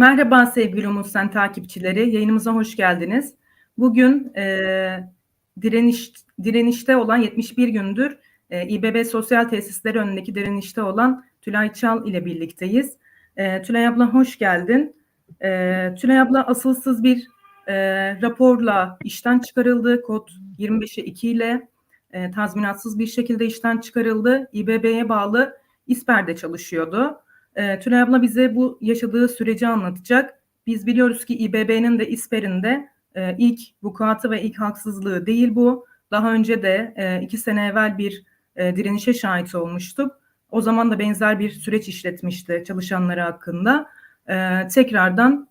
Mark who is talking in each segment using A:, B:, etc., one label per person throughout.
A: Merhaba sevgili Umut Sen takipçileri, yayınımıza hoş geldiniz. Bugün e, direniş direnişte olan 71 gündür e, İBB Sosyal Tesisleri önündeki direnişte olan Tülay Çal ile birlikteyiz. E, Tülay abla hoş geldin. E, Tülay abla asılsız bir e, raporla işten çıkarıldı. Kod 25'e 2 ile e, tazminatsız bir şekilde işten çıkarıldı. İBB'ye bağlı İSPER'de çalışıyordu. E, Tülay abla bize bu yaşadığı süreci anlatacak. Biz biliyoruz ki İBB'nin de İSPER'in de e, ilk vukuatı ve ilk haksızlığı değil bu. Daha önce de e, iki sene evvel bir e, direnişe şahit olmuştuk. O zaman da benzer bir süreç işletmişti çalışanları hakkında. Tekrardan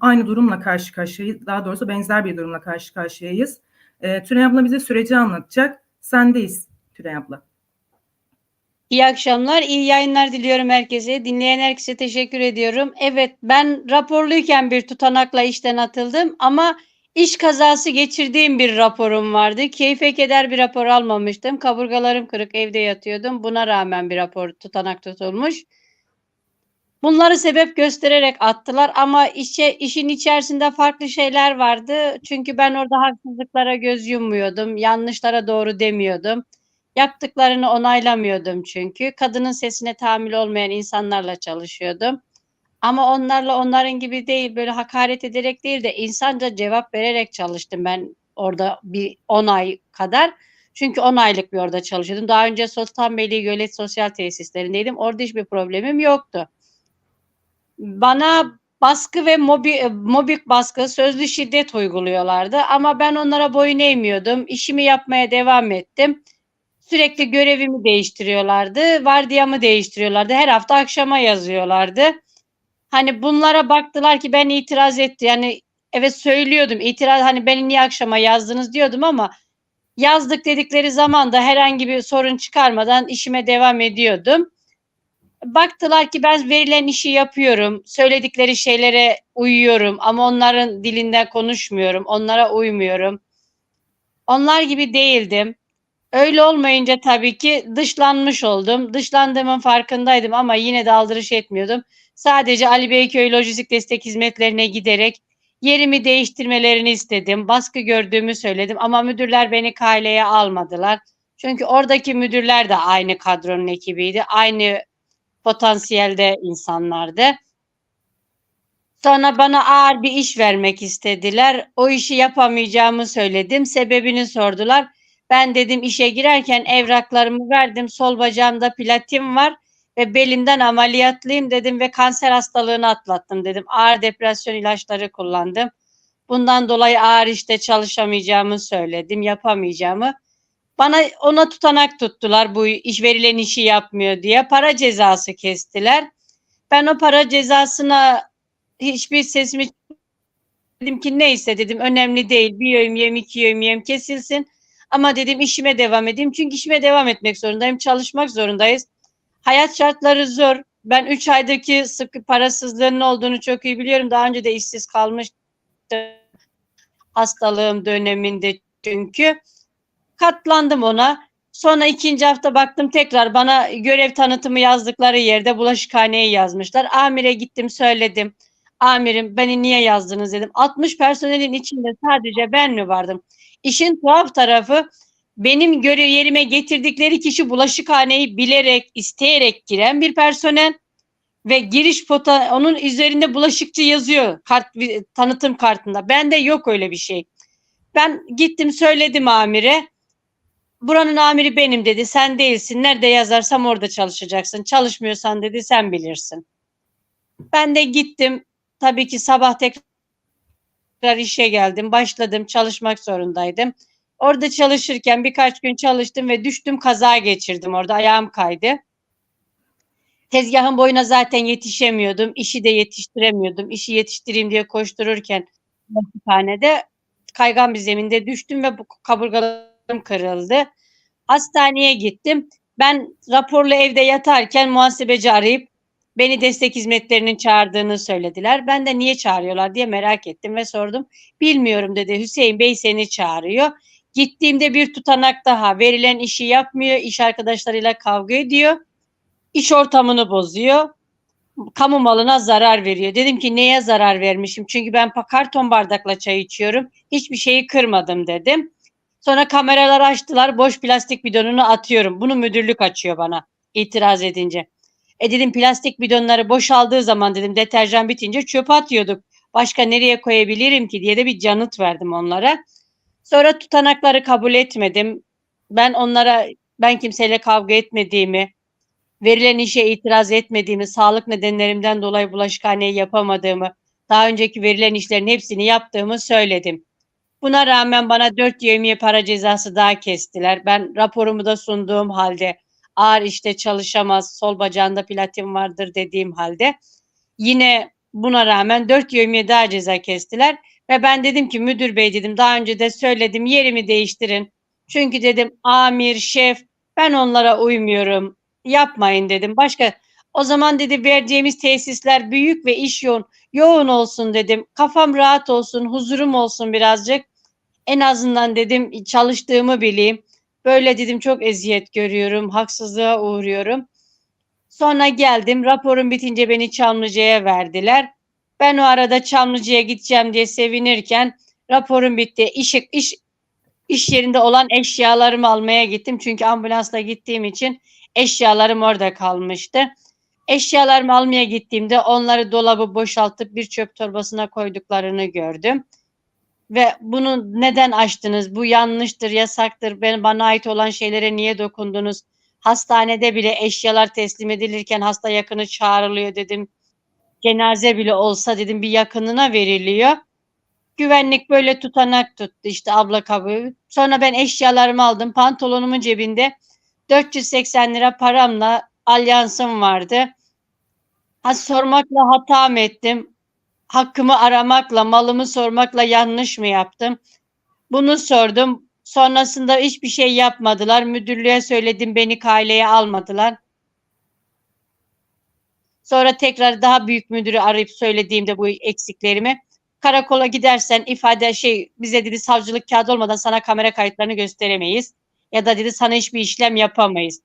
A: aynı durumla karşı karşıyayız. Daha doğrusu benzer bir durumla karşı karşıyayız. E, Tülay abla bize süreci anlatacak. Sendeyiz Tülay abla.
B: İyi akşamlar, iyi yayınlar diliyorum herkese. Dinleyen herkese teşekkür ediyorum. Evet, ben raporluyken bir tutanakla işten atıldım ama iş kazası geçirdiğim bir raporum vardı. Keyfe keder bir rapor almamıştım. Kaburgalarım kırık, evde yatıyordum. Buna rağmen bir rapor tutanak tutulmuş. Bunları sebep göstererek attılar ama işe, işin içerisinde farklı şeyler vardı. Çünkü ben orada haksızlıklara göz yummuyordum, yanlışlara doğru demiyordum. Yaptıklarını onaylamıyordum çünkü. Kadının sesine tahammül olmayan insanlarla çalışıyordum. Ama onlarla onların gibi değil böyle hakaret ederek değil de insanca cevap vererek çalıştım ben orada bir 10 ay kadar. Çünkü 10 aylık bir orada çalışıyordum. Daha önce Sultanbeyli Gölet Sosyal Tesislerindeydim. Orada hiçbir problemim yoktu. Bana baskı ve mobi, mobik baskı, sözlü şiddet uyguluyorlardı. Ama ben onlara boyun eğmiyordum. İşimi yapmaya devam ettim. Sürekli görevimi değiştiriyorlardı. Vardiyamı değiştiriyorlardı. Her hafta akşama yazıyorlardı. Hani bunlara baktılar ki ben itiraz etti. Yani evet söylüyordum. İtiraz hani beni niye akşama yazdınız diyordum ama yazdık dedikleri zaman da herhangi bir sorun çıkarmadan işime devam ediyordum. Baktılar ki ben verilen işi yapıyorum. Söyledikleri şeylere uyuyorum ama onların dilinde konuşmuyorum. Onlara uymuyorum. Onlar gibi değildim. Öyle olmayınca tabii ki dışlanmış oldum. Dışlandığımın farkındaydım ama yine de aldırış etmiyordum. Sadece Ali Beyköy Lojistik Destek Hizmetlerine giderek yerimi değiştirmelerini istedim. Baskı gördüğümü söyledim ama müdürler beni kaileye almadılar. Çünkü oradaki müdürler de aynı kadronun ekibiydi. Aynı potansiyelde insanlardı. Sonra bana ağır bir iş vermek istediler. O işi yapamayacağımı söyledim. Sebebini sordular. Ben dedim işe girerken evraklarımı verdim. Sol bacağımda platin var ve belimden ameliyatlıyım dedim ve kanser hastalığını atlattım dedim. Ağır depresyon ilaçları kullandım. Bundan dolayı ağır işte çalışamayacağımı söyledim, yapamayacağımı. Bana ona tutanak tuttular bu iş verilen işi yapmıyor diye. Para cezası kestiler. Ben o para cezasına hiçbir sesimi dedim ki neyse dedim önemli değil. Bir yövüm yem iki yövüm yem kesilsin. Ama dedim işime devam edeyim. Çünkü işime devam etmek zorundayım. Çalışmak zorundayız. Hayat şartları zor. Ben 3 aydaki sık parasızlığın olduğunu çok iyi biliyorum. Daha önce de işsiz kalmıştım. Hastalığım döneminde çünkü. Katlandım ona. Sonra ikinci hafta baktım tekrar bana görev tanıtımı yazdıkları yerde bulaşıkhaneye yazmışlar. Amire gittim söyledim. Amirim beni niye yazdınız dedim. 60 personelin içinde sadece ben mi vardım? İşin tuhaf tarafı benim görev yerime getirdikleri kişi bulaşıkhaneyi bilerek, isteyerek giren bir personel ve giriş pota onun üzerinde bulaşıkçı yazıyor kart tanıtım kartında. Bende yok öyle bir şey. Ben gittim söyledim amire. Buranın amiri benim dedi. Sen değilsin. Nerede yazarsam orada çalışacaksın. Çalışmıyorsan dedi sen bilirsin. Ben de gittim. Tabii ki sabah tekrar işe geldim. Başladım. Çalışmak zorundaydım. Orada çalışırken birkaç gün çalıştım ve düştüm kaza geçirdim orada ayağım kaydı. Tezgahın boyuna zaten yetişemiyordum. İşi de yetiştiremiyordum. İşi yetiştireyim diye koştururken hastanede kaygan bir zeminde düştüm ve bu kaburgalarım kırıldı. Hastaneye gittim. Ben raporlu evde yatarken muhasebeci arayıp beni destek hizmetlerinin çağırdığını söylediler. Ben de niye çağırıyorlar diye merak ettim ve sordum. Bilmiyorum dedi. Hüseyin Bey seni çağırıyor. Gittiğimde bir tutanak daha verilen işi yapmıyor, iş arkadaşlarıyla kavga ediyor, iş ortamını bozuyor. kamu malına zarar veriyor. Dedim ki neye zarar vermişim? Çünkü ben karton bardakla çay içiyorum. Hiçbir şeyi kırmadım dedim. Sonra kameralar açtılar. Boş plastik bidonunu atıyorum. Bunu müdürlük açıyor bana itiraz edince. E dedim plastik bidonları boşaldığı zaman dedim deterjan bitince çöpe atıyorduk. Başka nereye koyabilirim ki diye de bir canıt verdim onlara. Sonra tutanakları kabul etmedim. Ben onlara ben kimseyle kavga etmediğimi, verilen işe itiraz etmediğimi, sağlık nedenlerimden dolayı bulaşıkhaneyi yapamadığımı, daha önceki verilen işlerin hepsini yaptığımı söyledim. Buna rağmen bana 4 yevmiye para cezası daha kestiler. Ben raporumu da sunduğum halde ağır işte çalışamaz, sol bacağında platin vardır dediğim halde yine buna rağmen 4 yevmiye daha ceza kestiler ve ben dedim ki müdür bey dedim daha önce de söyledim yerimi değiştirin. Çünkü dedim amir, şef ben onlara uymuyorum. Yapmayın dedim. Başka o zaman dedi vereceğimiz tesisler büyük ve iş yoğun. Yoğun olsun dedim. Kafam rahat olsun, huzurum olsun birazcık. En azından dedim çalıştığımı bileyim. Böyle dedim çok eziyet görüyorum, haksızlığa uğruyorum. Sonra geldim, raporum bitince beni Çamlıca'ya verdiler. Ben o arada Çamlıca'ya gideceğim diye sevinirken raporum bitti. İş, iş, iş yerinde olan eşyalarımı almaya gittim. Çünkü ambulansla gittiğim için eşyalarım orada kalmıştı. Eşyalarımı almaya gittiğimde onları dolabı boşaltıp bir çöp torbasına koyduklarını gördüm. Ve bunu neden açtınız? Bu yanlıştır, yasaktır. Ben bana ait olan şeylere niye dokundunuz? Hastanede bile eşyalar teslim edilirken hasta yakını çağrılıyor dedim. Cenaze bile olsa dedim bir yakınına veriliyor. Güvenlik böyle tutanak tuttu işte abla kabul. Sonra ben eşyalarımı aldım. Pantolonumun cebinde 480 lira paramla alyansım vardı. Ha, sormakla hata mı ettim? Hakkımı aramakla, malımı sormakla yanlış mı yaptım? Bunu sordum. Sonrasında hiçbir şey yapmadılar. Müdürlüğe söyledim, beni kaileye almadılar. Sonra tekrar daha büyük müdürü arayıp söylediğimde bu eksiklerimi karakola gidersen ifade şey bize dedi savcılık kağıdı olmadan sana kamera kayıtlarını gösteremeyiz. Ya da dedi sana hiçbir işlem yapamayız.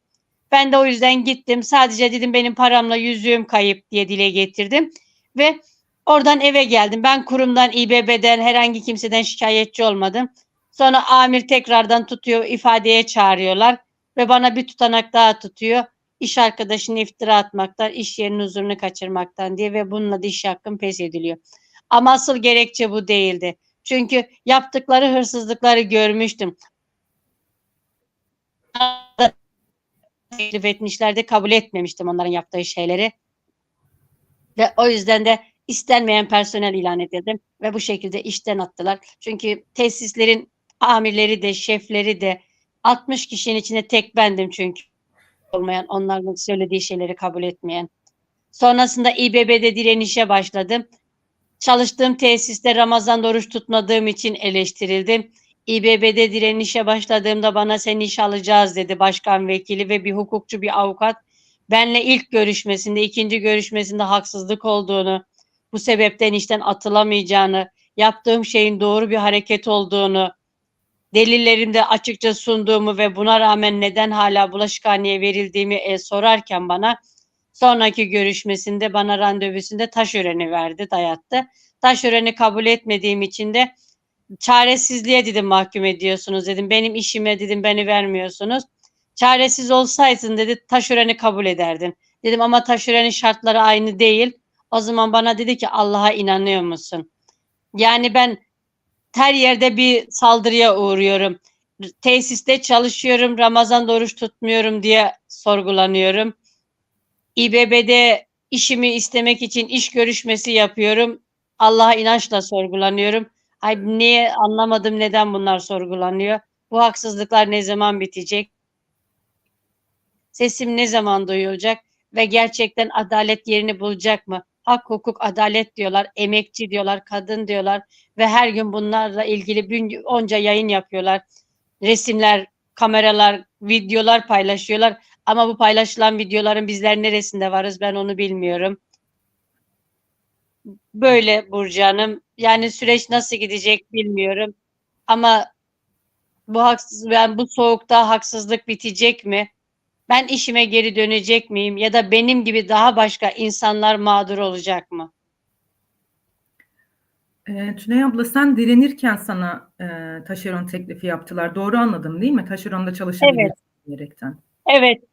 B: Ben de o yüzden gittim. Sadece dedim benim paramla yüzüğüm kayıp diye dile getirdim. Ve oradan eve geldim. Ben kurumdan, İBB'den herhangi kimseden şikayetçi olmadım. Sonra amir tekrardan tutuyor, ifadeye çağırıyorlar. Ve bana bir tutanak daha tutuyor. İş arkadaşını iftira atmaktan, iş yerinin huzurunu kaçırmaktan diye ve bununla da iş hakkım pes ediliyor. Ama asıl gerekçe bu değildi. Çünkü yaptıkları hırsızlıkları görmüştüm. Teklif etmişlerdi, kabul etmemiştim onların yaptığı şeyleri. Ve o yüzden de istenmeyen personel ilan edildim ve bu şekilde işten attılar. Çünkü tesislerin amirleri de, şefleri de 60 kişinin içinde tek bendim çünkü olmayan, onların söylediği şeyleri kabul etmeyen. Sonrasında İBB'de direnişe başladım. Çalıştığım tesiste Ramazan oruç tutmadığım için eleştirildim. İBB'de direnişe başladığımda bana sen iş alacağız dedi başkan vekili ve bir hukukçu bir avukat. Benle ilk görüşmesinde, ikinci görüşmesinde haksızlık olduğunu, bu sebepten işten atılamayacağını, yaptığım şeyin doğru bir hareket olduğunu, delillerimde açıkça sunduğumu ve buna rağmen neden hala bulaşıkhaneye verildiğimi e, sorarken bana sonraki görüşmesinde bana randevusunda taşöreni verdi, dayattı. Taşöreni kabul etmediğim için de çaresizliğe dedim mahkum ediyorsunuz dedim. Benim işime dedim beni vermiyorsunuz. Çaresiz olsaydın dedi taşöreni kabul ederdin. Dedim ama taşörenin şartları aynı değil. O zaman bana dedi ki Allah'a inanıyor musun? Yani ben her yerde bir saldırıya uğruyorum. Tesiste çalışıyorum, Ramazan oruç tutmuyorum diye sorgulanıyorum. İBB'de işimi istemek için iş görüşmesi yapıyorum. Allah'a inançla sorgulanıyorum. Ay niye anlamadım neden bunlar sorgulanıyor? Bu haksızlıklar ne zaman bitecek? Sesim ne zaman duyulacak ve gerçekten adalet yerini bulacak mı? Hak, hukuk, adalet diyorlar, emekçi diyorlar, kadın diyorlar ve her gün bunlarla ilgili bir- onca yayın yapıyorlar. Resimler, kameralar, videolar paylaşıyorlar ama bu paylaşılan videoların bizler neresinde varız ben onu bilmiyorum. Böyle Burcu Hanım. Yani süreç nasıl gidecek bilmiyorum. Ama bu haksız yani bu soğukta haksızlık bitecek mi? Ben işime geri dönecek miyim ya da benim gibi daha başka insanlar mağdur olacak mı?
A: E, Tülay abla sen direnirken sana e, taşeron teklifi yaptılar. Doğru anladım değil mi? Taşeronda çalışabilirsin diyerekten.
B: Evet.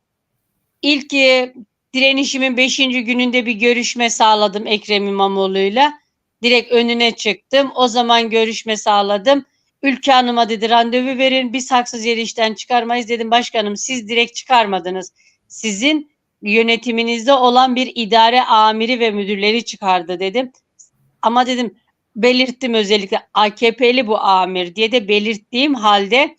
B: İlk e, direnişimin 5. gününde bir görüşme sağladım Ekrem İmamoğlu'yla. Direkt önüne çıktım. O zaman görüşme sağladım. Ülke Hanım'a dedi randevu verin. Biz haksız yere işten çıkarmayız dedim. Başkanım siz direkt çıkarmadınız. Sizin yönetiminizde olan bir idare amiri ve müdürleri çıkardı dedim. Ama dedim belirttim özellikle AKP'li bu amir diye de belirttiğim halde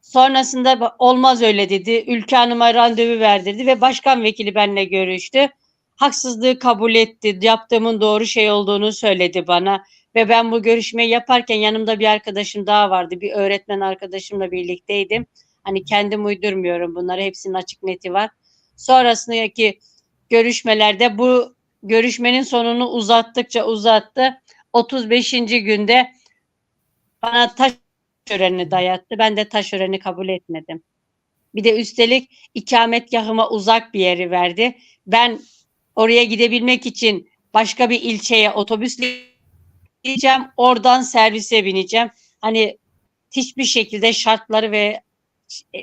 B: sonrasında olmaz öyle dedi. Ülke Hanım'a randevu verdirdi ve başkan vekili benimle görüştü. Haksızlığı kabul etti. Yaptığımın doğru şey olduğunu söyledi bana. Ve ben bu görüşmeyi yaparken yanımda bir arkadaşım daha vardı. Bir öğretmen arkadaşımla birlikteydim. Hani kendim uydurmuyorum bunları. Hepsinin açık neti var. Sonrasındaki görüşmelerde bu görüşmenin sonunu uzattıkça uzattı. 35. günde bana taş öğrenini dayattı. Ben de taş öğreni kabul etmedim. Bir de üstelik ikametgahıma uzak bir yeri verdi. Ben oraya gidebilmek için başka bir ilçeye otobüsle gideceğim. Oradan servise bineceğim. Hani hiçbir şekilde şartları ve e,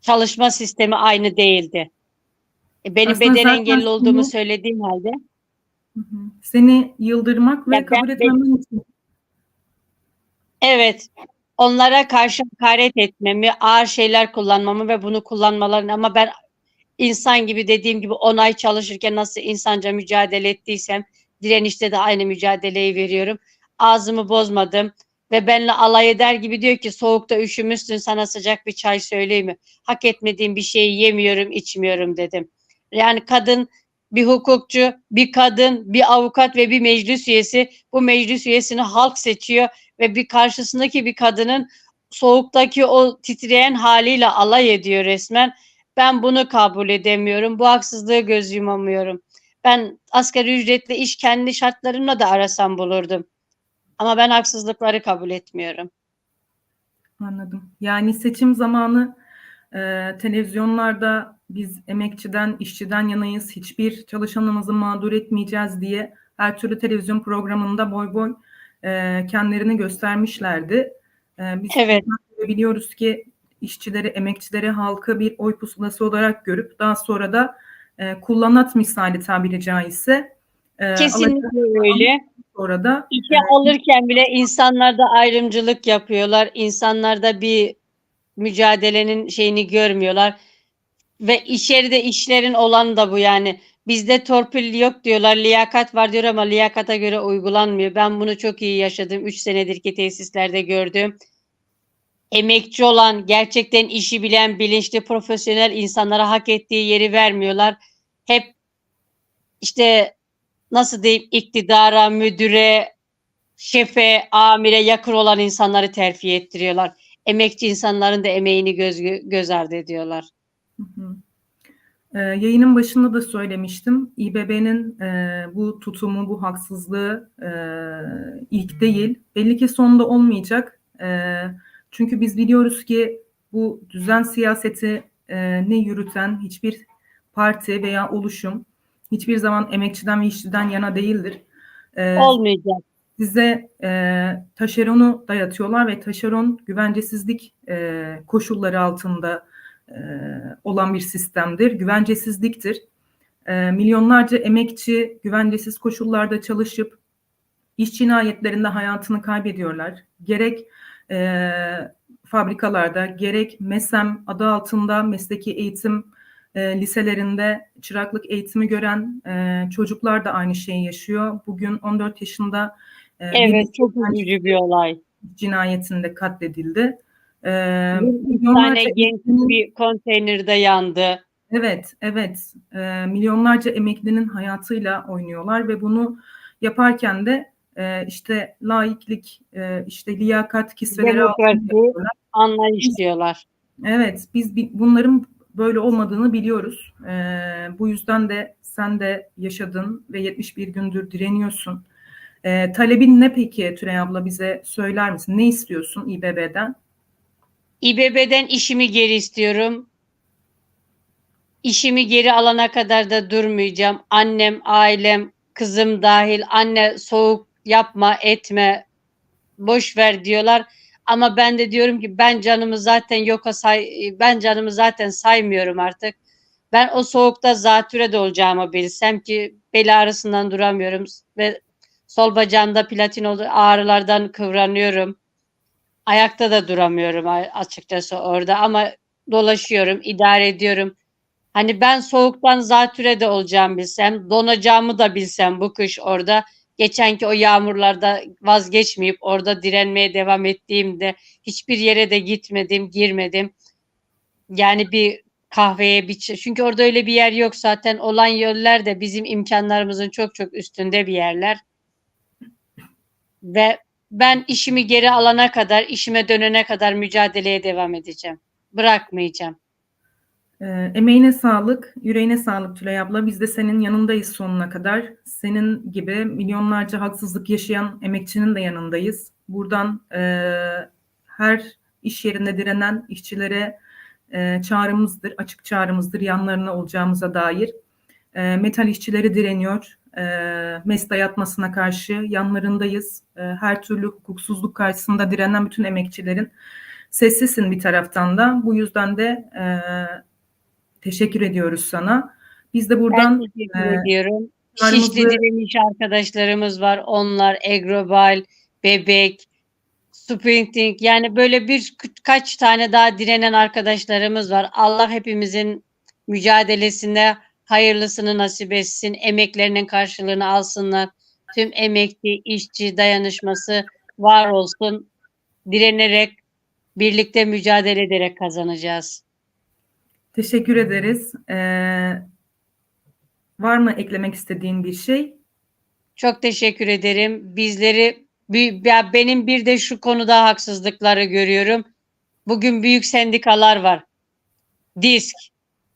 B: çalışma sistemi aynı değildi. E, Benim
A: Aslında
B: beden engelli olduğumu
A: seni-
B: söylediğim halde.
A: Seni yıldırmak ve
B: Ya
A: kabul etmemen için.
B: Evet. Onlara karşı hakaret etmemi, ağır şeyler kullanmamı ve bunu kullanmalarını ama ben insan gibi dediğim gibi 10 ay çalışırken nasıl insanca mücadele ettiysem direnişte de aynı mücadeleyi veriyorum. Ağzımı bozmadım ve benle alay eder gibi diyor ki soğukta üşümüşsün sana sıcak bir çay söyleyeyim mi? Hak etmediğim bir şeyi yemiyorum, içmiyorum dedim. Yani kadın bir hukukçu, bir kadın, bir avukat ve bir meclis üyesi bu meclis üyesini halk seçiyor ve bir karşısındaki bir kadının soğuktaki o titreyen haliyle alay ediyor resmen. Ben bunu kabul edemiyorum. Bu haksızlığı göz yumamıyorum. Ben asgari ücretli iş kendi şartlarımla da arasam bulurdum. Ama ben haksızlıkları kabul etmiyorum.
A: Anladım. Yani seçim zamanı e, televizyonlarda biz emekçiden, işçiden yanayız, hiçbir çalışanımızı mağdur etmeyeceğiz diye her türlü televizyon programında boy boy e, kendilerini göstermişlerdi. E, biz
B: Evet.
A: biliyoruz ki işçileri, emekçileri, halkı bir oy pusulası olarak görüp daha sonra da e, kullanat misali tabiri caizse e,
B: Kesinlikle öyle.
A: sonra da
B: İşe alırken bile insanlarda ayrımcılık yapıyorlar. İnsanlarda bir mücadelenin şeyini görmüyorlar. Ve içeride işlerin olan da bu yani. Bizde torpil yok diyorlar, liyakat var diyor ama liyakata göre uygulanmıyor. Ben bunu çok iyi yaşadım. 3 senedir ki tesislerde gördüm. Emekçi olan, gerçekten işi bilen, bilinçli, profesyonel insanlara hak ettiği yeri vermiyorlar. Hep işte nasıl diyeyim iktidara, müdüre, şefe, amire yakın olan insanları terfi ettiriyorlar. Emekçi insanların da emeğini göz, göz ardı ediyorlar.
A: Hı hı. Ee, yayının başında da söylemiştim. İBB'nin e, bu tutumu, bu haksızlığı e, ilk değil. Belli ki sonunda olmayacak. E, çünkü biz biliyoruz ki bu düzen siyaseti e, ne yürüten hiçbir parti veya oluşum hiçbir zaman emekçiden ve işçiden yana değildir. E,
B: Olmayacak.
A: size e, taşeronu dayatıyorlar ve taşeron güvencesizlik e, koşulları altında e, olan bir sistemdir. Güvencesizliktir. E, milyonlarca emekçi güvencesiz koşullarda çalışıp iş cinayetlerinde hayatını kaybediyorlar. Gerek e, fabrikalarda, gerek MESEM adı altında mesleki eğitim e, liselerinde çıraklık eğitimi gören e, çocuklar da aynı şeyi yaşıyor. Bugün 14 yaşında e,
B: Evet
A: bir
B: çok üzücü bir olay.
A: cinayetinde katledildi. E,
B: Bir tane genç bir konteynerde yandı.
A: Evet, evet. E, milyonlarca emeklinin hayatıyla oynuyorlar ve bunu yaparken de e, işte laiklik, e, işte liyakat kisveleri
B: Demokrasi, anlayış diyorlar.
A: Evet, biz bi- bunların böyle olmadığını biliyoruz. E, bu yüzden de sen de yaşadın ve 71 gündür direniyorsun. E, talebin ne peki Tülay abla bize söyler misin? Ne istiyorsun İBB'den?
B: İBB'den işimi geri istiyorum. işimi geri alana kadar da durmayacağım. Annem, ailem, kızım dahil anne soğuk yapma, etme, boş ver diyorlar. Ama ben de diyorum ki ben canımı zaten yoka say ben canımı zaten saymıyorum artık. Ben o soğukta zatüre de olacağımı bilsem ki bel ağrısından duramıyorum ve sol bacağımda platin oldu ağrılardan kıvranıyorum. Ayakta da duramıyorum açıkçası orada ama dolaşıyorum, idare ediyorum. Hani ben soğuktan zatüre de olacağımı bilsem, donacağımı da bilsem bu kış orada geçenki o yağmurlarda vazgeçmeyip orada direnmeye devam ettiğimde hiçbir yere de gitmedim, girmedim. Yani bir kahveye bir çünkü orada öyle bir yer yok zaten olan yerler de bizim imkanlarımızın çok çok üstünde bir yerler. Ve ben işimi geri alana kadar, işime dönene kadar mücadeleye devam edeceğim. Bırakmayacağım.
A: E, emeğine sağlık, yüreğine sağlık Tülay abla. Biz de senin yanındayız sonuna kadar. Senin gibi milyonlarca haksızlık yaşayan emekçinin de yanındayız. Buradan e, her iş yerinde direnen işçilere e, çağrımızdır, açık çağrımızdır yanlarına olacağımıza dair. E, metal işçileri direniyor. E, MES dayatmasına karşı yanlarındayız. E, her türlü hukuksuzluk karşısında direnen bütün emekçilerin sessizsin bir taraftan da. Bu yüzden de e, teşekkür ediyoruz sana. Biz de buradan
B: Ben teşekkür
A: e,
B: ediyorum. Şişli direniş arkadaşlarımız var. Onlar Egrobal, Bebek, Sprinting yani böyle bir kaç tane daha direnen arkadaşlarımız var. Allah hepimizin mücadelesinde hayırlısını nasip etsin. Emeklerinin karşılığını alsınlar. Tüm emekçi, işçi dayanışması var olsun. Direnerek, birlikte mücadele ederek kazanacağız.
A: Teşekkür ederiz. E, var mı eklemek istediğin bir şey?
B: Çok teşekkür ederim. Bizleri ya benim bir de şu konuda haksızlıkları görüyorum. Bugün büyük sendikalar var. Disk,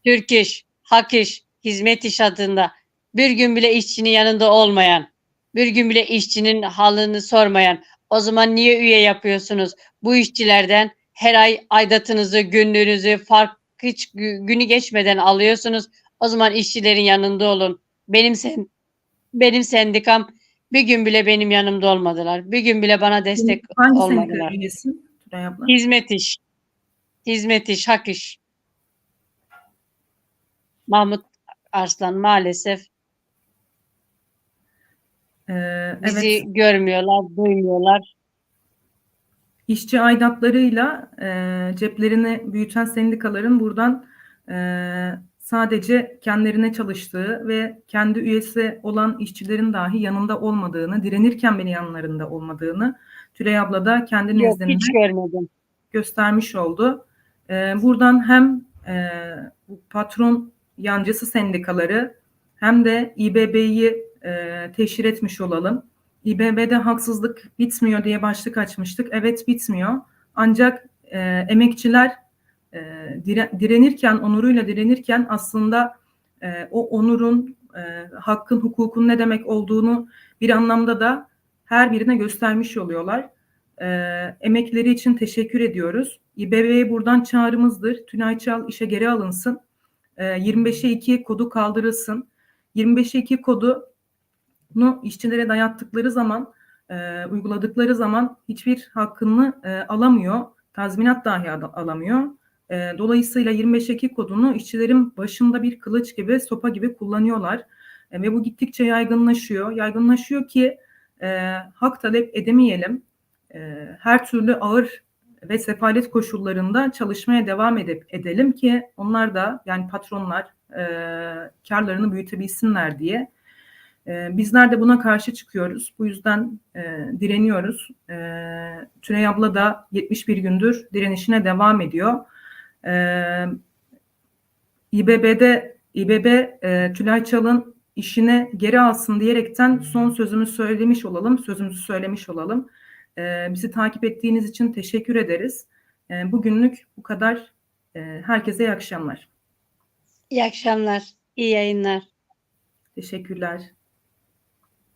B: Türk İş, Hak İş, Hizmet İş adında bir gün bile işçinin yanında olmayan, bir gün bile işçinin halını sormayan. O zaman niye üye yapıyorsunuz? Bu işçilerden her ay aidatınızı, günlüğünüzü fark hiç gü- günü geçmeden alıyorsunuz. O zaman işçilerin yanında olun. Benim sen benim sendikam bir gün bile benim yanımda olmadılar. Bir gün bile bana destek
A: Hangi
B: olmadılar. Hizmet iş. Hizmet iş, hak iş. Mahmut Arslan maalesef
A: E,
B: bizi
A: evet.
B: görmüyorlar, duymuyorlar.
A: İşçi aidatlarıyla e, ceplerini büyüten sendikaların buradan e, sadece kendilerine çalıştığı ve kendi üyesi olan işçilerin dahi yanında olmadığını, direnirken bile yanlarında olmadığını Tülay abla da kendi nezdinde göstermiş oldu. E, buradan hem e, patron yancısı sendikaları hem de İBB'yi e, teşhir etmiş olalım. İBB'de haksızlık bitmiyor diye başlık açmıştık. Evet bitmiyor. Ancak e, emekçiler e, dire, direnirken, onuruyla direnirken aslında e, o onurun, e, hakkın, hukukun ne demek olduğunu bir anlamda da her birine göstermiş oluyorlar. E, emekleri için teşekkür ediyoruz. İBB'ye buradan çağrımızdır. Tülay Çal işe geri alınsın. E, 25'e 2 kodu kaldırılsın. 25'e 2 kodu bunu işçilere dayattıkları zaman, e, uyguladıkları zaman hiçbir hakkını e, alamıyor. Tazminat dahi al- alamıyor. E, dolayısıyla 25 Ekim kodunu işçilerin başında bir kılıç gibi, sopa gibi kullanıyorlar. E, ve bu gittikçe yaygınlaşıyor. Yaygınlaşıyor ki e, hak talep edemeyelim. E, her türlü ağır ve sefalet koşullarında çalışmaya devam edip edelim ki onlar da yani patronlar e, karlarını büyütebilsinler diye. E, bizler de buna karşı çıkıyoruz. Bu yüzden e, direniyoruz. E, Tülay abla da 71 gündür direnişine devam ediyor. E, İBB'de İBB e, Tülay Çal'ın işine geri alsın diyerekten son sözümü söylemiş olalım, sözümüzü söylemiş olalım. E, bizi takip ettiğiniz için teşekkür ederiz. E, bugünlük bu kadar. E, herkese iyi akşamlar.
B: İyi akşamlar, iyi yayınlar.
A: Teşekkürler.